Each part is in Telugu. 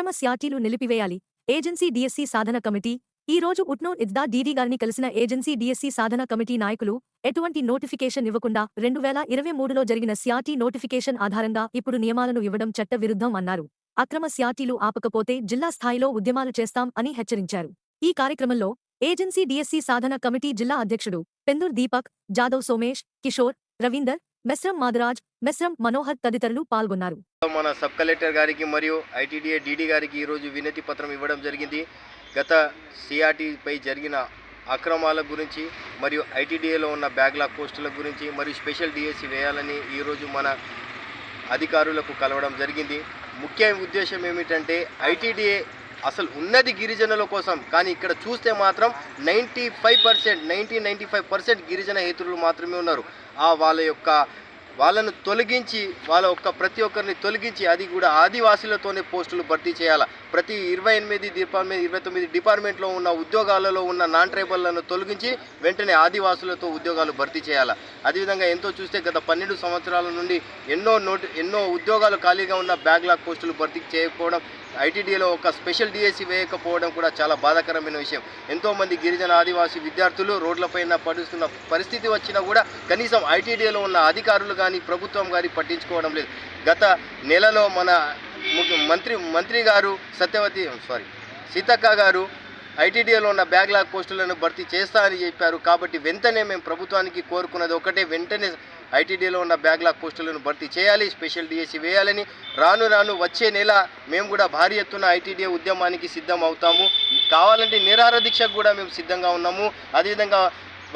అక్రమ స్యాటీలు నిలిపివేయాలి. ఏజెన్సీ డిఎస్సి సాధన కమిటీ. ఈ రోజు ఉట్నో ఇద్దా డీడీ గారిని కలిసిన ఏజెన్సీ డిఎస్సి సాధన కమిటీ నాయకులు ఎటువంటి నోటిఫికేషన్ ఇవ్వకుండా రెండు వేల ఇరవై మూడులో జరిగిన స్యాటీ నోటిఫికేషన్ ఆధారంగా ఇప్పుడు నియమాలను ఇవ్వడం చట్ట విరుద్ధం అన్నారు. అక్రమ స్యాటీలు ఆపకపోతే జిల్లా స్థాయిలో ఉద్యమాలు చేస్తాం అని హెచ్చరించారు. ఈ కార్యక్రమంలో ఏజెన్సీ డిఎస్సి సాధన కమిటీ జిల్లా అధ్యక్షుడు పెందూర్ దీపక్ జాదవ్ సోమేష్ కిషోర్ రవీందర్ మెస్రం మాదరాజ్ మెస్రం మనోహర్ తదితరులు పాల్గొన్నారు. మన సబ్ కలెక్టర్ గారికి మరియు ఐటీడీఏ డీడీ గారికి ఈరోజు వినతి పత్రం ఇవ్వడం జరిగింది. గత సిఆర్టీపై జరిగిన అక్రమాల గురించి మరియు ఐటీడీఏలో ఉన్న బ్యాగ్లాగ్ పోస్టుల గురించి మరియు స్పెషల్ డిఎస్సి వేయాలని ఈరోజు మన అధికారులకు కలవడం జరిగింది. ముఖ్య ఉద్దేశం ఏమిటంటే ఐటీడీఏ అసలు ఉన్నది గిరిజనుల కోసం కానీ ఇక్కడ చూస్తే మాత్రం ninety five percent ninety ninety five percent గిరిజన హేతులు మాత్రమే ఉన్నారు. ఆ వాళ్ళ యొక్క వాళ్ళను తొలగించి వాళ్ళ ఒక్క ప్రతి ఒక్కరిని తొలగించి అది కూడా ఆదివాసీలతోనే పోస్టులు భర్తీ చేయాలి? ప్రతి ఇరవై ఎనిమిది డిపార్ట్మెంట్ ఇరవై తొమ్మిది డిపార్ట్మెంట్లో ఉన్న ఉద్యోగాలలో ఉన్న నాన్ ట్రైబల్లను తొలగించి వెంటనే ఆదివాసులతో ఉద్యోగాలు భర్తీ చేయాలి? అదేవిధంగా ఎంతో చూస్తే గత పన్నెండు సంవత్సరాల నుండి ఎన్నో నోటి ఎన్నో ఉద్యోగాలు ఖాళీగా ఉన్న బ్యాక్లాగ్ పోస్టులు భర్తీ చేయకపోవడం ఐటీడీలో ఒక స్పెషల్ డిఎస్సి వేయకపోవడం కూడా చాలా బాధాకరమైన విషయం. ఎంతోమంది గిరిజన ఆదివాసీ విద్యార్థులు రోడ్లపైన పడుతున్న పరిస్థితి వచ్చినా కూడా కనీసం ఐటీడీలో ఉన్న అధికారులు కానీ ప్రభుత్వం కానీ పట్టించుకోవడం లేదు. గత నెలలో మన మంత్రి మంత్రి గారు సత్యవతి సారీ సీతక్క గారు ఐటీడీలో ఉన్న బ్యాక్లాగ్ పోస్టులను భర్తీ చేస్తా అని చెప్పారు. కాబట్టి వెంటనే మేము ప్రభుత్వానికి కోరుకున్నది ఒకటే. వెంటనే ఐటీడీలో ఉన్న బ్యాక్లాగ్ పోస్టులను భర్తీ చేయాలి. స్పెషల్ డిఎస్సి వేయాలని. రాను రాను వచ్చే నెల మేము కూడా భారీ ఎత్తున ఐటీడీఏ ఉద్యమానికి సిద్ధం అవుతాము. కావాలంటే నిరార దీక్షకు కూడా మేము సిద్ధంగా ఉన్నాము. అదేవిధంగా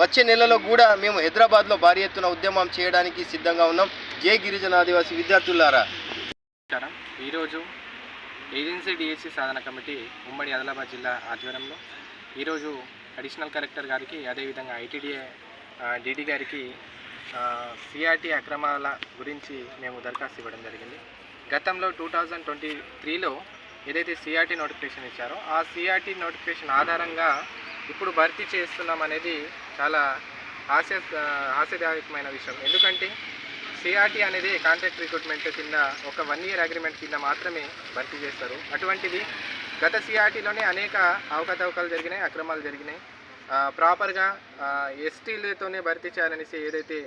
వచ్చే నెలలో కూడా మేము హైదరాబాద్లో భారీ ఎత్తున ఉద్యమం చేయడానికి సిద్ధంగా ఉన్నాం. జే గిరిజన ఆదివాసీ విద్యార్థులారా. ఈరోజు ఏజెన్సీ డిఎస్సి సాధన కమిటీ ఉమ్మడి ఆదిలాబాద్ జిల్లా ఆధ్వర్యంలో ఈరోజు అడిషనల్ కలెక్టర్ గారికి అదేవిధంగా ఐటీడీఏ డిడి గారికి సిఆర్టీ అక్రమాల గురించి మేము దరఖాస్తు ఇవ్వడం జరిగింది. గతంలో టూ థౌజండ్ ట్వంటీ త్రీలో ఏదైతే సిఆర్టీ నోటిఫికేషన్ ఇచ్చారో ఆ సిఆర్టీ నోటిఫికేషన్ ఆధారంగా ఇప్పుడు భర్తీ చేస్తున్నాం అనేది చాలా హాస్య హాస్యదాయకమైన విషయం. ఎందుకంటే సిఆర్టీ అనేది కాంట్రాక్ట్ రిక్రూట్మెంట్ కింద ఒక వన్ ఇయర్ అగ్రిమెంట్ కింద మాత్రమే భర్తీ చేస్తారు. అటువంటిది గత సిఆర్టీలోనే అనేక అవకతవకలు జరిగినాయి అక్రమాలు జరిగినాయి. ప్రాపర్గా ఎస్టీలతోనే భర్తీ చేయాలనేసి ఏదైతే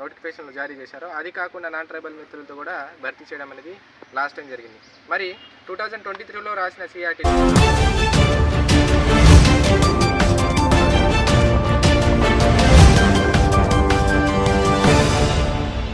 నోటిఫికేషన్లు జారీ చేశారో అది కాకుండా నాన్ ట్రైబల్ మిత్రులతో కూడా భర్తీ చేయడం అనేది లాస్ట్ టైం జరిగింది. మరి టూ థౌజండ్ ట్వంటీ త్రీలో రాసిన సిఆర్టీ